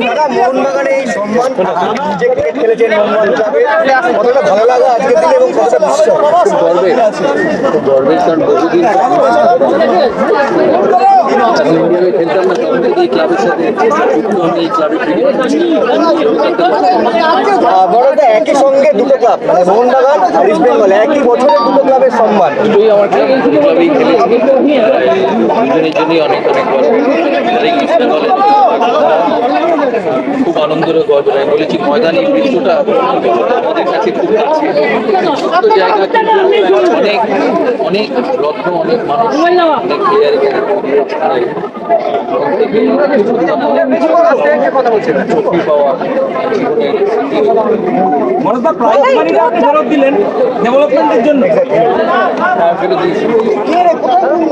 দাদা মোহনবাগানে এই সম্মান যে ক্রিকেট খেলেছেন মোহনবাগান ক্লাবে। কতটা ভালো লাগা আজকের দিনে এবং কতটা বিশ্বাস খুব গর্বের খুব গর্বের কারণ বহুদিন যখন খেলতাম না তখন থেকে এই ক্লাবের সাথে যুক্ত আমি এই ক্লাবের ক্রিকেট একই সঙ্গে দুটো ক্লাব মানে মোহনবাগান আর ইস্ট বেঙ্গল একই বছরে দুটো ক্লাবের সম্মান। দুটোই আমার ক্লাব দুটো ক্লাবেই খেলেছি। দুজনের জন্যই অনেক অনেক গর্ব আর এই ইস্ট বেঙ্গলে আনন্দের গর্ব আমি বলেছি ময়দানি দৃশ্যটা আমাদের কাছে খুব কাছে। ছোট্ট জায়গা কিন্তু অনেক অনেক রত্ন অনেক মানুষ অনেক প্লেয়ার পাওয়া দিলেন ডেভেলপমেন্টের জন্য।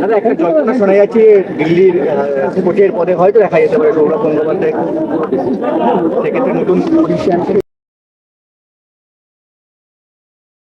দাদা, একটা জল্পনা শোনা যাচ্ছে, দিল্লির কোচের পদে হয়তো দেখা যেতে পারে সৌরভ গঙ্গোপাধ্যায় সেক্ষেত্রে নতুন